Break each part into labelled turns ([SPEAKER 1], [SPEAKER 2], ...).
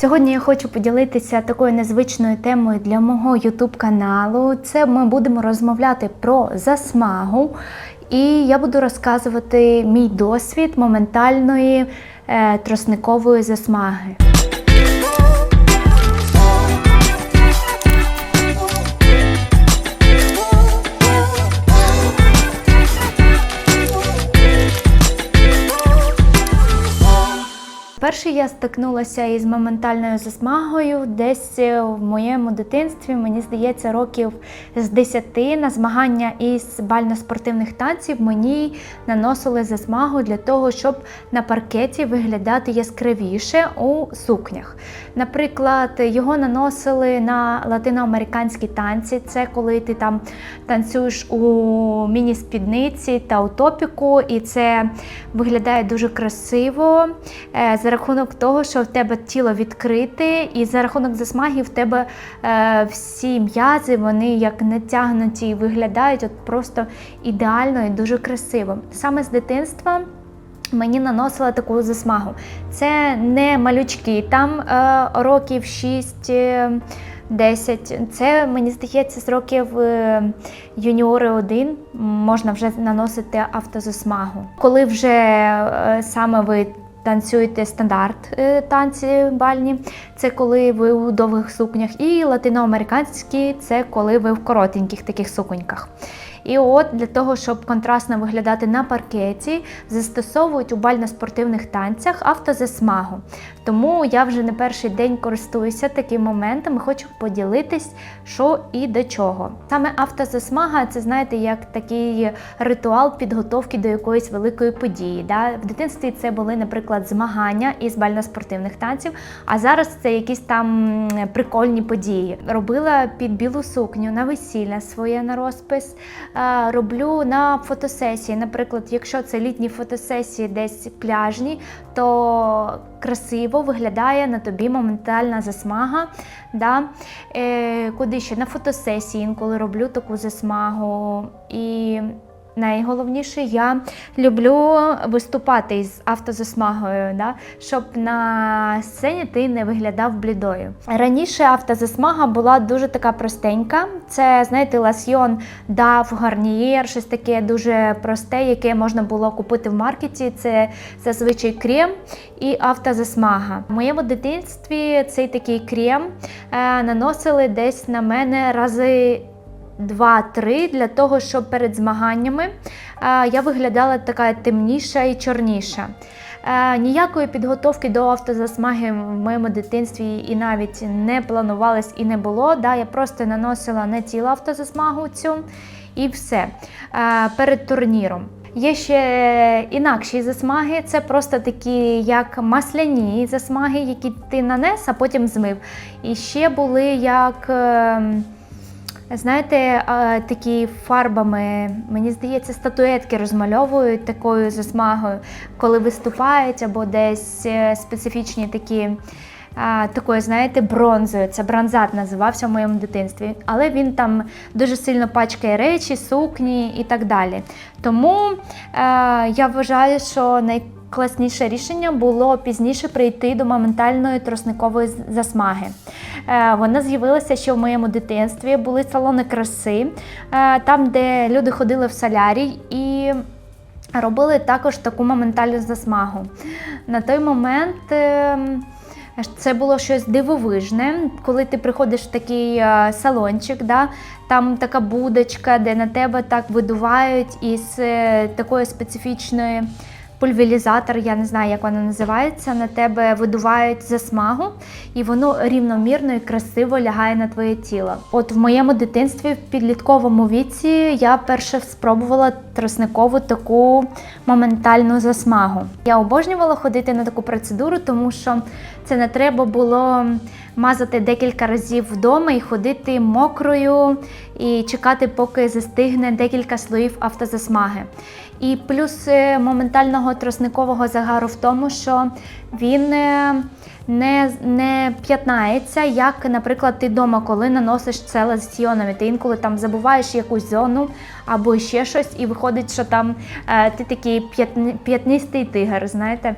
[SPEAKER 1] Сьогодні я хочу поділитися такою незвичною темою для мого YouTube каналу. Це ми будемо розмовляти про засмагу, і я буду розказувати мій досвід моментальної е, тросникової засмаги. Перше я стикнулася із моментальною засмагою десь е, в моєму дитинстві, мені здається, років з 10 на змагання із бально-спортивних танців мені наносили засмагу для того, щоб на паркеті виглядати яскравіше у сукнях. Наприклад, його наносили на латиноамериканські танці. Це коли ти там танцюєш у міні-спідниці та у топіку, і це виглядає дуже красиво. Е, За рахунок того, що в тебе тіло відкрите, і за рахунок засмаги в тебе е, всі м'язи, вони як натягнуті і виглядають от просто ідеально і дуже красиво. Саме з дитинства. Мені наносила таку засмагу. Це не малючки, там е, років 6. е, 10. Це мені здається з років е, юніори 1 можна вже наносити автозасмагу. Коли вже е, саме ви танцюєте стандарт е, танці бальні, це коли ви у довгих сукнях, і латиноамериканські це коли ви в коротеньких таких суконьках. І от для того, щоб контрастно виглядати на паркеті, застосовують у бально-спортивних танцях автозасмагу. Тому я вже не перший день користуюся таким моментом і хочу поділитись, що і до чого. Саме автозасмага це знаєте, як такий ритуал підготовки до якоїсь великої події. Да? В дитинстві це були, наприклад, змагання із бально-спортивних танців, а зараз це якісь там прикольні події. Робила під білу сукню на весілля своє на розпис. Е, Роблю на фотосесії. Наприклад, якщо це літні фотосесії десь пляжні, то красиво виглядає на тобі моментальна засмага. Да? Е, куди ще на фотосесії інколи роблю таку засмагу. І найголовніше, я люблю виступати із автозасмагою, да? щоб на сцені ти не виглядав блідою. Раніше автозасмага була дуже така простенька. Це, знаєте, ласьйон дав гарнієр, щось таке дуже просте, яке можна було купити в маркеті. Це зазвичай крем і автозасмага. В моєму дитинстві цей такий крем е, наносили десь на мене рази. 2-3 для того, щоб перед змаганнями е, я виглядала така темніша і чорніша. Е, Ніякої підготовки до автозасмаги в моєму дитинстві і навіть не планувалось і не було. Да? Я просто наносила на тіло автозасмагу цю і все е, перед турніром. Є ще інакші засмаги, це просто такі, як масляні засмаги, які ти нанес, а потім змив. І ще були як. Знаєте, такі фарбами, мені здається, статуетки розмальовують такою засмагою, коли виступають, або десь е, специфічні такі. Такою, знаєте, бронзою. Це бронзат називався в моєму дитинстві. Але він там дуже сильно пачкає речі, сукні і так далі. Тому е, я вважаю, що найкласніше рішення було пізніше прийти до моментальної тросникової засмаги. Е, Вона з'явилася ще в моєму дитинстві. Були салони краси, е, там, де люди ходили в солярій і робили також таку моментальну засмагу. На той момент. е, Це було щось дивовижне, коли ти приходиш в такий е, салончик, да, там така будочка, де на тебе так видувають із такої специфічної пульверізатор, я не знаю, як вона називається, на тебе видувають засмагу, і воно рівномірно і красиво лягає на твоє тіло. От в моєму дитинстві, в підлітковому віці, я перше спробувала тросникову таку моментальну засмагу. Я обожнювала ходити на таку процедуру, тому що це не треба було мазати декілька разів вдома і ходити мокрою і чекати, поки застигне декілька слоїв автозасмаги. І плюс е, моментального тросникового загару в тому, що він е, не, не п'ятнається, як, наприклад, ти вдома, коли наносиш це лосьйоном, і ти інколи там забуваєш якусь зону або ще щось, і виходить, що там е, ти такий п'ятни- п'ятнистий тигр, знаєте.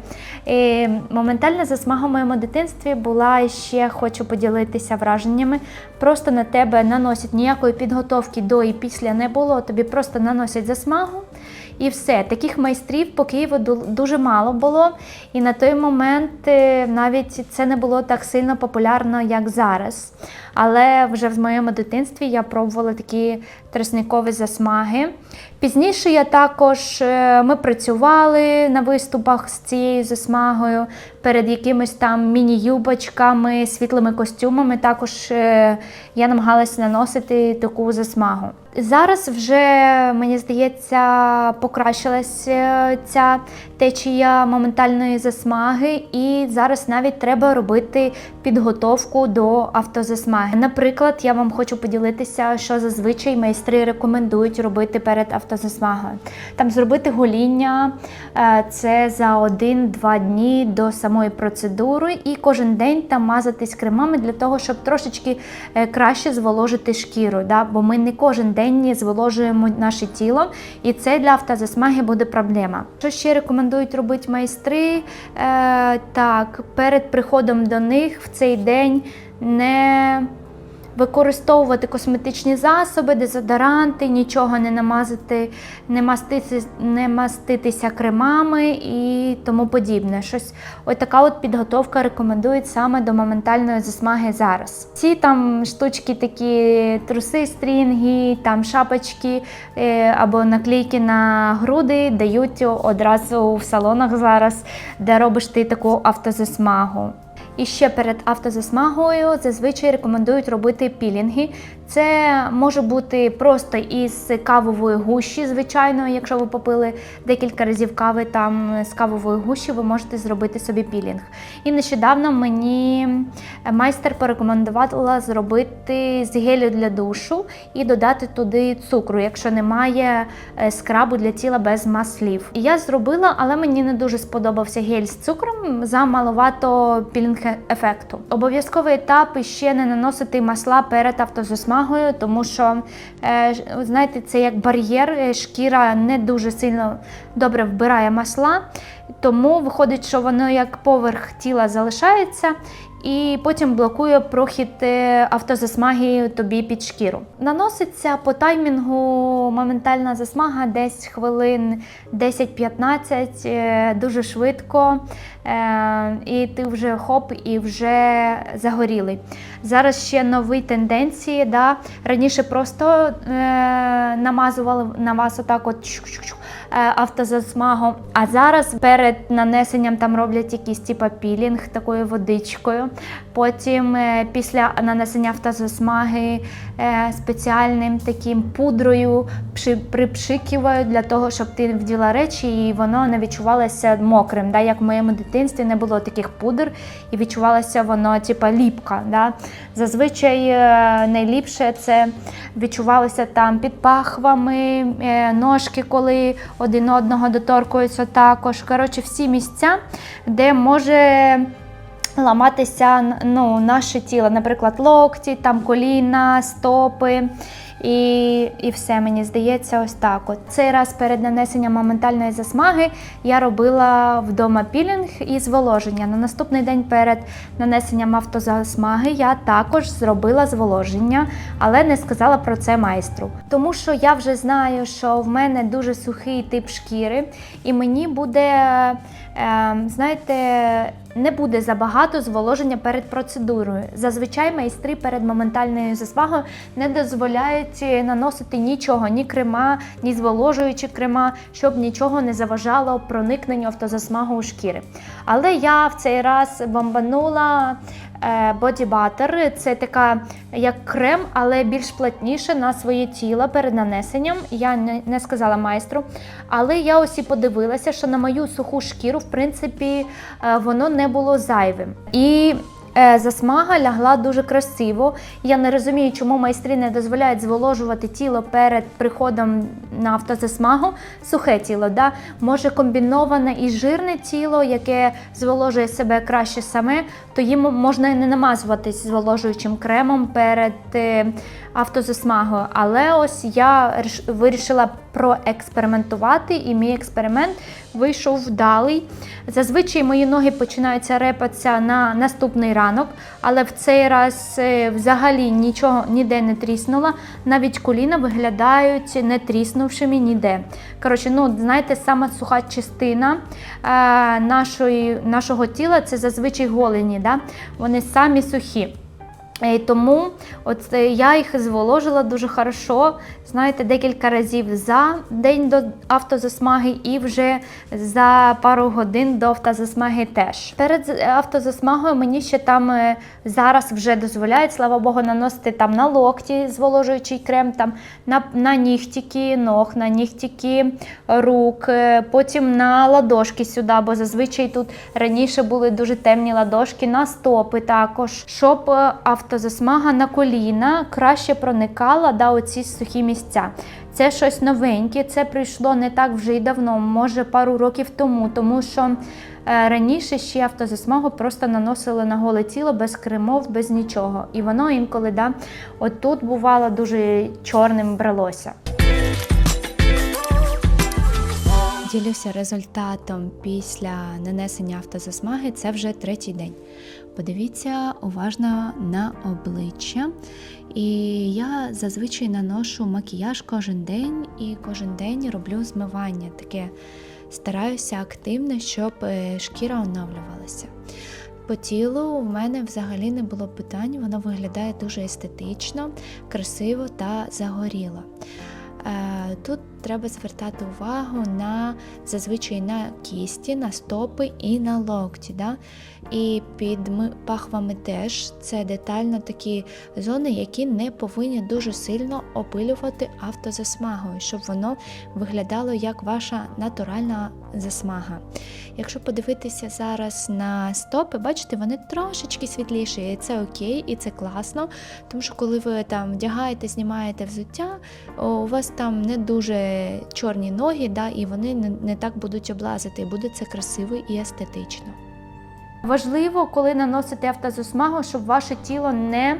[SPEAKER 1] І моментальна засмага в моєму дитинстві була ще, хочу поділитися враженнями. Просто на тебе наносять ніякої підготовки до і після не було, тобі просто наносять засмагу. І все, таких майстрів по Києву ду- дуже мало було. І на той момент е, навіть це не було так сильно популярно, як зараз. Але вже в моєму дитинстві я пробувала такі тростникові засмаги. Пізніше я також е, ми працювали на виступах з цією засмагою перед якимись там міні-юбочками, світлими костюмами. Також е, я намагалася наносити таку засмагу. Зараз вже мені здається покращилась е, ця течія моментальної засмаги, і зараз навіть треба робити підготовку до автозасмаги. Наприклад, я вам хочу поділитися, що зазвичай майстри рекомендують робити перед автозасмагою. Там зробити гоління е, це за 1-2 дні до самої процедури, і кожен день там мазатись кремами для того, щоб трошечки е, краще зволожити шкіру. Да? Бо ми не кожен день зволожуємо наше тіло, і це для автозасмаги буде проблема. Що ще рекомендують робити майстри? Е, так, перед приходом до них в цей день не використовувати косметичні засоби, дезодоранти, нічого не намазати, не мастити, не маститися кремами і тому подібне. Щось ось така от підготовка рекомендують саме до моментальної засмаги зараз. Ці там штучки, такі труси, стрінги, там шапочки е, або наклейки на груди дають одразу в салонах зараз, де робиш ти таку автозасмагу. І ще перед автозасмагою зазвичай рекомендують робити пілінги. Це може бути просто із кавової гущі, звичайно, якщо ви попили декілька разів кави там з кавової гущі, ви можете зробити собі пілінг. І нещодавно мені майстер порекомендувала зробити з гелю для душу і додати туди цукру, якщо немає е, скрабу для тіла без маслів. Я зробила, але мені не дуже сподобався гель з цукром за маловато пілінг ефекту. Обов'язковий етап ще не наносити масла перед автозасмагою, тому що е, знаєте, це як бар'єр, е, шкіра не дуже сильно добре вбирає масла, тому виходить, що воно як поверх тіла залишається. І потім блокує прохід е, автозасмаги тобі під шкіру. Наноситься по таймінгу моментальна засмага десь хвилин 10-15, е, дуже швидко. Е, І ти вже хоп, і вже загорілий. Зараз ще нові тенденції. Да? Раніше просто намазували на вас отак от чук-чук-чук, е, автозасмагом. А зараз перед нанесенням там роблять якийсь типа пілінг такою водичкою. Потім е, після нанесення автозасмаги е, спеціальним таким пудрою пши- припшикивають для того, щоб ти вділа речі і воно не відчувалося мокрим. Да? Як в моєму дитинстві не було таких пудр і відчувалося воно типа ліпка. Да? Зазвичай е, найліпше це відчувалося там під пахвами, е, ножки, коли один одного доторкуються також. Коротше, всі місця, де може ламатися ну, наше тіло, наприклад, локті, там коліна, стопи. І, і все, мені здається, ось так. От. Цей раз перед нанесенням моментальної засмаги я робила вдома пілінг і зволоження. На наступний день перед нанесенням автозасмаги я також зробила зволоження, але не сказала про це майстру. Тому що я вже знаю, що в мене дуже сухий тип шкіри, і мені буде, знаєте, не буде забагато зволоження перед процедурою. Зазвичай майстри перед моментальною засвагою не дозволяють наносити нічого, ні крема, ні зволожуючі крема, щоб нічого не заважало проникненню автозасмагу у шкіри. Але я в цей раз бомбанула Body Butter. Це така як крем, але більш плотніше на своє тіло перед нанесенням. Я не, сказала майстру. Але я ось і подивилася, що на мою суху шкіру, в принципі, е, воно не було зайвим. І Засмага лягла дуже красиво. Я не розумію, чому майстри не дозволяють зволожувати тіло перед приходом на автозасмагу. Сухе тіло, да? може комбіноване і жирне тіло, яке зволожує себе краще саме, то їм можна не намазуватись зволожуючим кремом перед е, автозасмагою. Але ось я вирішила проекспериментувати, і мій експеримент вийшов вдалий. Зазвичай мої ноги починаються репатися на наступний ранок, але в цей раз е, взагалі нічого ніде не тріснуло. Навіть коліна виглядають не тріснувшими ніде. Коротше, ну знаєте, сама суха частина е, нашої, нашого тіла це зазвичай голені. Да? Вони самі сухі. І тому от е, я їх зволожила дуже хорошо, знаєте, декілька разів за день до автозасмаги і вже за пару годин до автозасмаги теж. Перед з- автозасмагою мені ще там е, зараз вже дозволяють, слава Богу, наносити там на локті зволожуючий крем, там на, на нігтики ног, на нігтики рук, е, потім на ладошки сюди, бо зазвичай тут раніше були дуже темні ладошки, на стопи також, щоб е, засмага на коліна краще проникала да, оці сухі місця. Це щось новеньке, це прийшло не так вже й давно, може пару років тому, тому що е, раніше ще автозасмагу просто наносили на голе тіло без кремов, без нічого. І воно інколи да, отут бувало дуже чорним бралося. Ділюся результатом після нанесення автозасмаги. Це вже третій день. Подивіться уважно на обличчя. І я зазвичай наношу макіяж кожен день і кожен день роблю змивання. Таке стараюся активно, щоб е, шкіра оновлювалася. По тілу в мене взагалі не було питань, воно виглядає дуже естетично, красиво та загоріло. Е, Тут треба звертати увагу на зазвичай на кісті, на стопи і на локті. Да? І під пахвами теж це детально такі зони, які не повинні дуже сильно опилювати автозасмагою, щоб воно виглядало як ваша натуральна засмага. Якщо подивитися зараз на стопи, бачите, вони трошечки світліші, і це окей, і це класно, тому що коли ви там вдягаєте, знімаєте взуття, у вас там не дуже чорні ноги, да, і вони не, так будуть облазити, і буде це красиво і естетично. Важливо, коли наносите автозасмагу, щоб ваше тіло не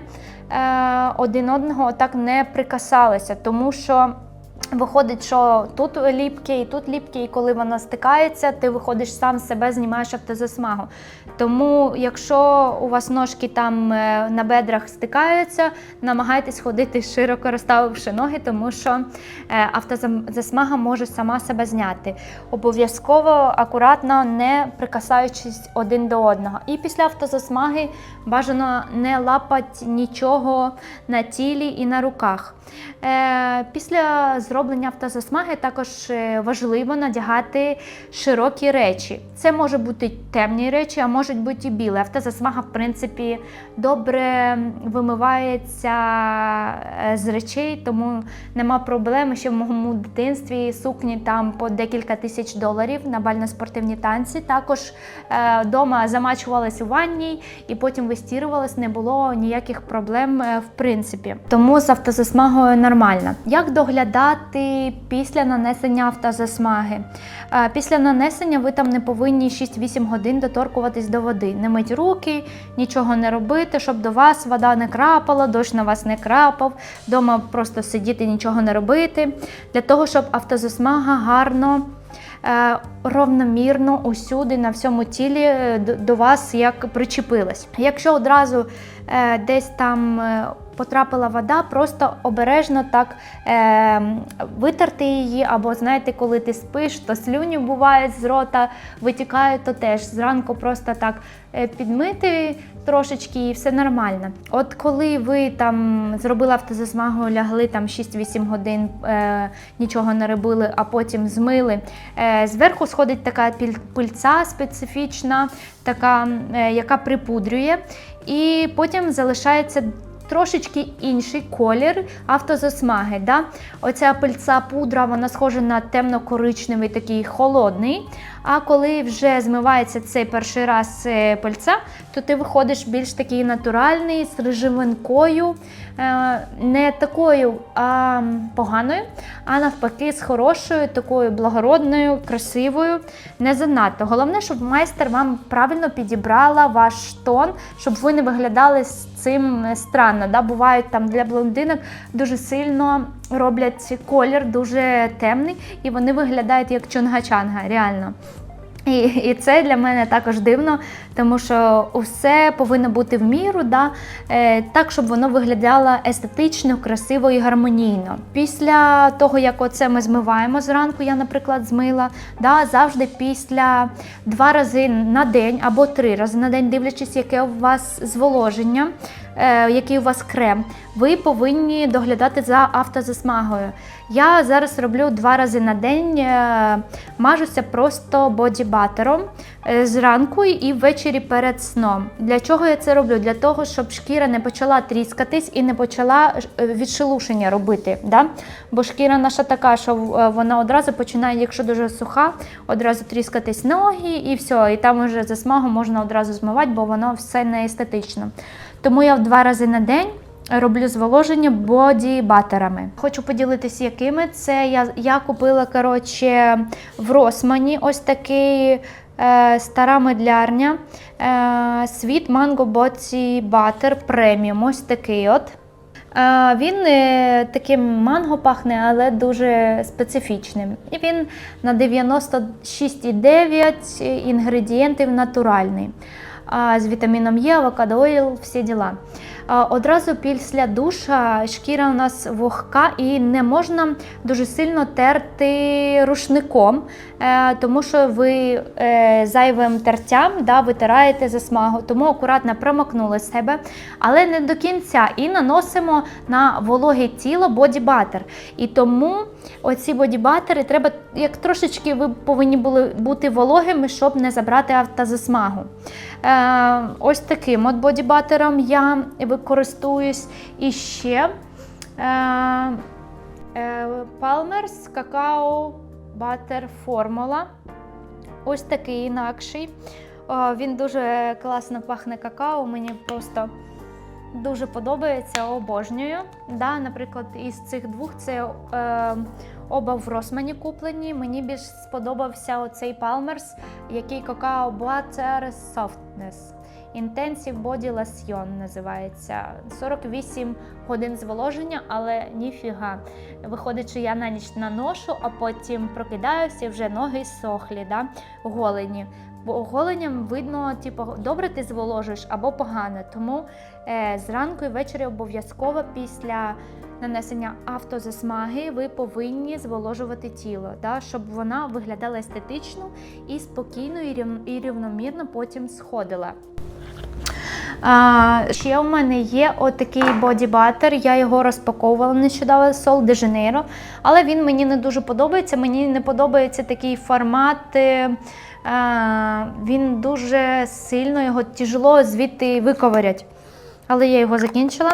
[SPEAKER 1] е, один одного так не прикасалося, тому що. Виходить, що тут ліпке і тут ліпке, і коли воно стикається, ти виходиш сам себе, знімаєш автозасмагу. Тому, якщо у вас ножки там е, на бедрах стикаються, намагайтесь ходити широко розставивши ноги, тому що е, автозасмага може сама себе зняти. Обов'язково акуратно не прикасаючись один до одного. І після автозасмаги бажано не лапати нічого на тілі і на руках. Е, Після зроблення автозасмаги також е, важливо надягати широкі речі. Це може бути темні речі, а можуть бути і білі. Автозасмага, в принципі, добре вимивається е, з речей, тому нема проблеми. Ще в моєму дитинстві сукні там по декілька тисяч доларів на бально-спортивні танці. Також вдома замачувалась у ванній і потім вистірувалась, не було ніяких проблем е, в принципі. Тому з автозасмагою нормально. Як доглядати після нанесення автозасмаги? Е, Після нанесення ви там не повинні 6-8 годин доторкуватись до води. Не мить руки, нічого не робити, щоб до вас вода не крапала, дощ на вас не крапав, вдома просто сидіти, нічого не робити. Для того, щоб автозасмага гарно е, ровномірно усюди на всьому тілі е, до- вас як причепилась. Якщо одразу десь там потрапила вода, просто обережно так е, витерти її, або знаєте, коли ти спиш, то слюні бувають з рота, витікають, то теж зранку просто так е, підмити трошечки і все нормально. От коли ви там зробили автозасмагу, лягли там 6-8 годин, е, нічого не робили, а потім змили. Е, зверху сходить така пильця специфічна, така, е, яка припудрює, і потім залишається. Трошечки інший колір автозасмаги. Да? Оця пильця пудра, вона схожа на темно-коричневий такий холодний. А коли вже змивається цей перший раз пильця, то ти виходиш більш такий натуральний, з реживинкою, е, не такою а, поганою, а навпаки, з хорошою, такою благородною, красивою, не занадто. Головне, щоб майстер вам правильно підібрала ваш тон, щоб ви не виглядали з цим е, странно. Да? Бувають там для блондинок дуже сильно роблять колір, дуже темний, і вони виглядають як чонга-чанга, реально. І, і це для мене також дивно, тому що усе повинно бути в міру, да? е, так, щоб воно виглядало естетично, красиво і гармонійно. Після того, як оце ми змиваємо зранку, я, наприклад, змила, да? завжди після два рази на день або три рази на день, дивлячись, яке у вас зволоження, який у вас крем, ви повинні доглядати за автозасмагою. Я зараз роблю два рази на день, е, мажуся просто бодібатером е, зранку і ввечері перед сном. Для чого я це роблю? Для того, щоб шкіра не почала тріскатись і не почала е, відшелушення робити. Да? Бо шкіра наша така, що е, вона одразу починає, якщо дуже суха, одразу тріскатись ноги і все. І там вже засмагу можна одразу змивати, бо воно все не естетично. Тому я в два рази на день. Роблю зволоження боді-батерами. Хочу поділитися, якими це я, я купила коротше, в Росмані ось такий е, стара медлярня. Е, Світ Mango Boді Butter Premium. Ось такий от. Е, Він е, таким манго пахне, але дуже специфічним. І він на 96,9 інгредієнтів натуральний. З вітаміном Е, авокадо ойл, всі діла. Одразу після душа шкіра у нас вогка і не можна дуже сильно терти рушником, тому що ви е, зайвим тертям да, витираєте засмагу, тому акуратно промокнули себе, але не до кінця. І наносимо на вологе тіло бодібатер. І тому оці бодібатери треба, як трошечки ви повинні були бути вологими, щоб не забрати автозасмагу. Е, ось таким от бодібатером я використовуюсь. І ще е, е, Palmer's Cacao Butter Formula. Ось такий інакший. Він дуже класно пахне какао, мені просто дуже подобається, обожнюю. Да, наприклад, із цих двох це е, оба в Росмані куплені. Мені більш сподобався оцей Palmer's, який Cacao Butter Softness. Intensive Body Lotion називається. 48 годин зволоження, але ніфіга. Виходить, я на ніч наношу, а потім прокидаюся і вже ноги сохлі, да? голені. Бо оголенням видно, типу, добре ти зволожуєш або погано. Тому е, зранку і ввечері обов'язково після нанесення автозасмаги ви повинні зволожувати тіло, да, щоб вона виглядала естетично і спокійно і рівномірно потім сходила. Ще у мене є отакий бодібатер, я його розпаковувала нещодавно Sol de Janeiro, але він мені не дуже подобається. Мені не подобається такий формат. е, Він дуже сильно його тяжело звідти виковирять. Але я його закінчила.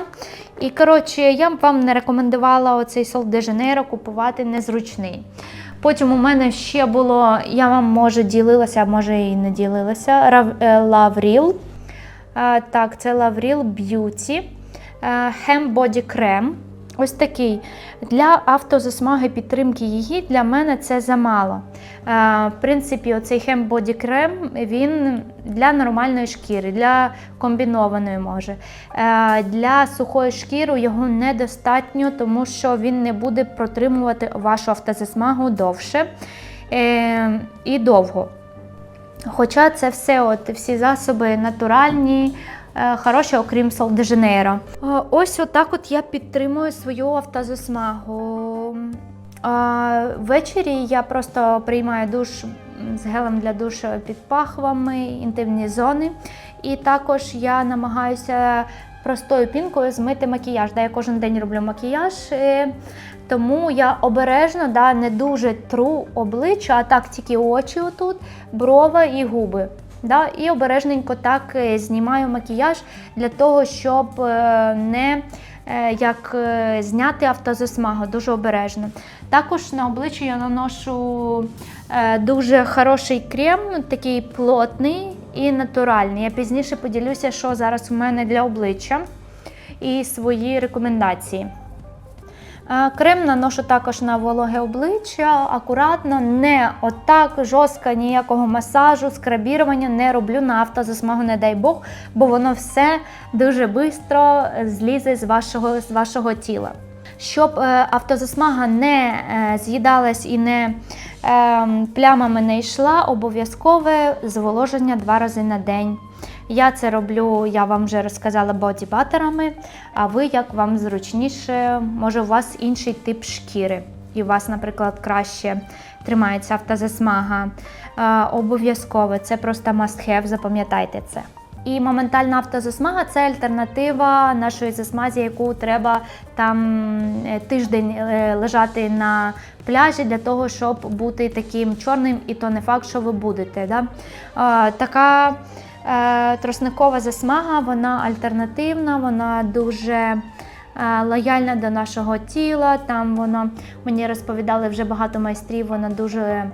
[SPEAKER 1] І коротше, я вам не рекомендувала оцей Sol de Janeiro купувати незручний. Потім у мене ще було, я вам може ділилася, а може і не ділилася. Рав- е, Лавріл. Так, це Лавріл Beauty. Хем Body Крем. Ось такий. Для автозасмаги підтримки її для мене це замало. Е, В принципі, оцей Хем Body Крем він для нормальної шкіри, для комбінованої може. Е, Для сухої шкіри його недостатньо, тому що він не буде протримувати вашу автозасмагу довше е, і довго. Хоча це все, от, всі засоби натуральні, е, хороші, окрім Сол де Жанейро. Е, Ось отак от я підтримую свою автозасмагу. Е, Ввечері я просто приймаю душ з гелем для душу під пахвами, інтимні зони. І також я намагаюся простою пінкою змити макіяж. Да, я кожен день роблю макіяж. е, тому я обережно, да, не дуже тру обличчя, а так тільки очі отут, брова і губи. Да, і обережненько так е, знімаю макіяж для того, щоб е, не як зняти автозасмагу, дуже обережно. Також на обличчя я наношу Дуже хороший крем, такий плотний і натуральний. Я пізніше поділюся, що зараз у мене для обличчя і свої рекомендації. Е, Крем наношу також на вологе обличчя, акуратно, не отак, жорстко, ніякого масажу, скрабірування не роблю на автозасмагу, не дай Бог, бо воно все дуже швидко злізе з вашого, з вашого тіла. Щоб е, автозасмага не е, з'їдалась і не е, плямами не йшла, обов'язкове зволоження два рази на день. Я це роблю, я вам вже розказала бодібатерами, а ви як вам зручніше, може у вас інший тип шкіри, і у вас, наприклад, краще тримається автозасмага. Е, Обов'язково це просто must have, запам'ятайте це. І моментальна автозасмага це альтернатива нашої засмазі, яку треба там е, тиждень е, лежати на пляжі для того, щоб бути таким чорним, і то не факт, що ви будете. Да? Така е, тросникова засмага, вона альтернативна, вона дуже лояльна до нашого тіла. Там воно мені розповідали вже багато майстрів, вона дуже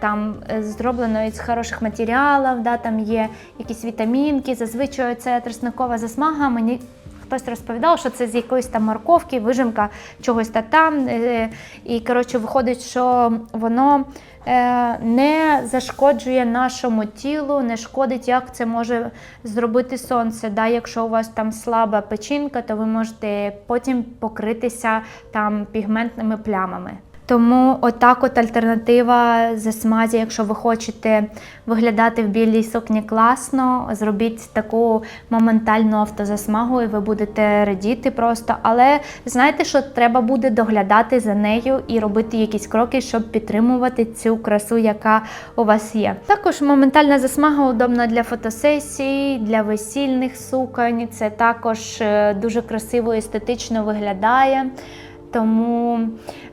[SPEAKER 1] там е, зроблено із хороших матеріалів, да, там є якісь вітамінки. Зазвичай це тросникова засмага. Мені хтось розповідав, що це з якоїсь там морковки, вижимка чогось та там. е, І коротше, виходить, що воно е, не зашкоджує нашому тілу, не шкодить, як це може зробити сонце. Да? Якщо у вас там слаба печінка, то ви можете потім покритися там пігментними плямами. Тому отак от альтернатива засмазі, якщо ви хочете виглядати в білій сукні класно, зробіть таку моментальну автозасмагу, і ви будете радіти просто. Але знаєте, що треба буде доглядати за нею і робити якісь кроки, щоб підтримувати цю красу, яка у вас є. Також моментальна засмага удобна для фотосесій, для весільних суконь. Це також е, дуже красиво і естетично виглядає. Тому,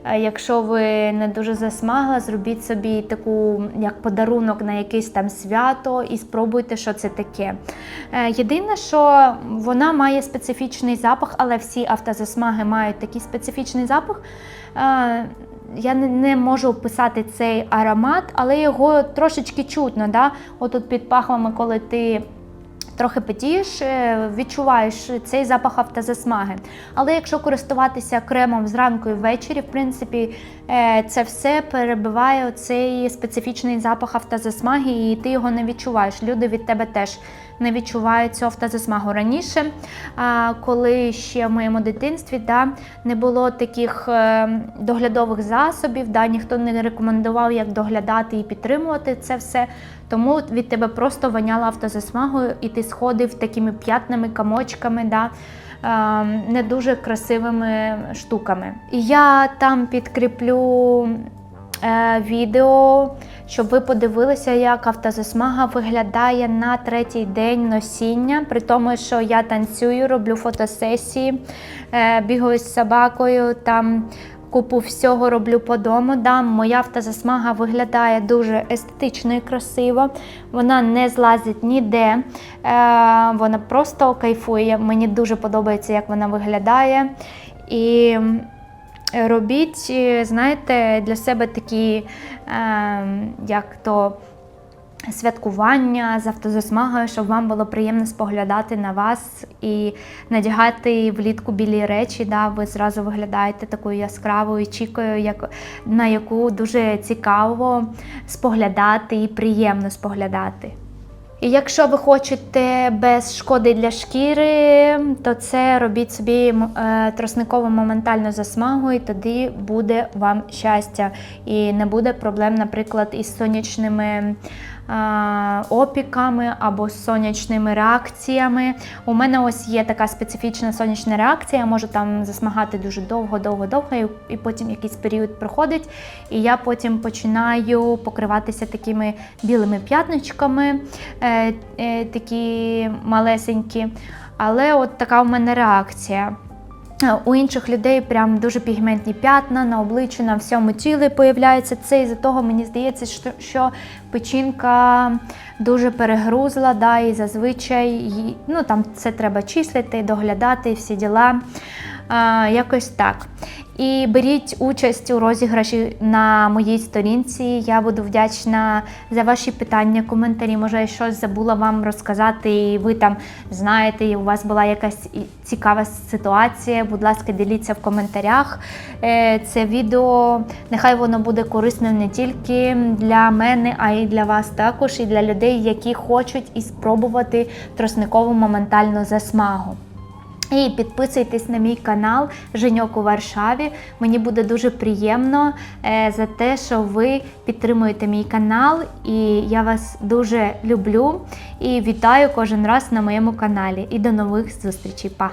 [SPEAKER 1] е, якщо ви не дуже засмагла, зробіть собі таку як подарунок на якесь там свято і спробуйте, що це таке. Е, Єдине, що вона має специфічний запах, але всі автозасмаги мають такий специфічний запах. Е, Я не- можу описати цей аромат, але його трошечки чутно. Да? Отут під пахвами, коли ти трохи потієш, е, відчуваєш цей запах автозасмаги. Але якщо користуватися кремом зранку і ввечері, в принципі, е, це все перебиває цей специфічний запах автозасмаги, і ти його не відчуваєш. Люди від тебе теж не відчувають цю автозасмагу. Раніше, коли ще в моєму дитинстві да, не було таких е, доглядових засобів, да, ніхто не рекомендував, як доглядати і підтримувати це все. Тому від тебе просто воняло автозасмагою, і ти сходив такими п'ятнами, комочками, да, е, не дуже красивими штуками. Я там підкріплю відео, щоб ви подивилися, як автозасмага виглядає на третій день носіння, при тому, що я танцюю, роблю фотосесії, е, бігаю з собакою там. Купу всього роблю по дому. Да, моя автозасмага виглядає дуже естетично і красиво. Вона не злазить ніде. Е, вона просто кайфує. Мені дуже подобається, як вона виглядає. І робіть, е, знаєте, для себе такі, е, як то. Святкування з автозасмагою, щоб вам було приємно споглядати на вас і надягати влітку білі речі. Да, ви зразу виглядаєте такою яскравою чікою, як, на яку дуже цікаво споглядати і приємно споглядати. І якщо ви хочете без шкоди для шкіри, то це робіть собі е, тросникову моментальну засмагу, і тоді буде вам щастя. І не буде проблем, наприклад, із сонячними е, опіками або сонячними реакціями. У мене ось є така специфічна сонячна реакція, я можу там засмагати дуже довго, довго, довго, і, потім якийсь період проходить, і я потім починаю покриватися такими білими п'ятничками, е, е, такі малесенькі. Але от така у мене реакція. У інших людей прям дуже пігментні п'ятна на обличчі, на всьому тілі появляються. Це із-за того мені здається, що печінка дуже перегрузла, да, і зазвичай ну, там це треба числити, доглядати, всі діла. Якось так. І беріть участь у розіграші на моїй сторінці. Я буду вдячна за ваші питання, коментарі. Може, я щось забула вам розказати, і ви там знаєте, і у вас була якась цікава ситуація. Будь ласка, діліться в коментарях. Е, Це відео нехай воно буде корисним не тільки для мене, а й для вас також, і для людей, які хочуть і спробувати тросникову моментальну засмагу. І підписуйтесь на мій канал Женьок у Варшаві. Мені буде дуже приємно е, за те, що ви підтримуєте мій канал, і я вас дуже люблю і вітаю кожен раз на моєму каналі. І до нових зустрічей. Па!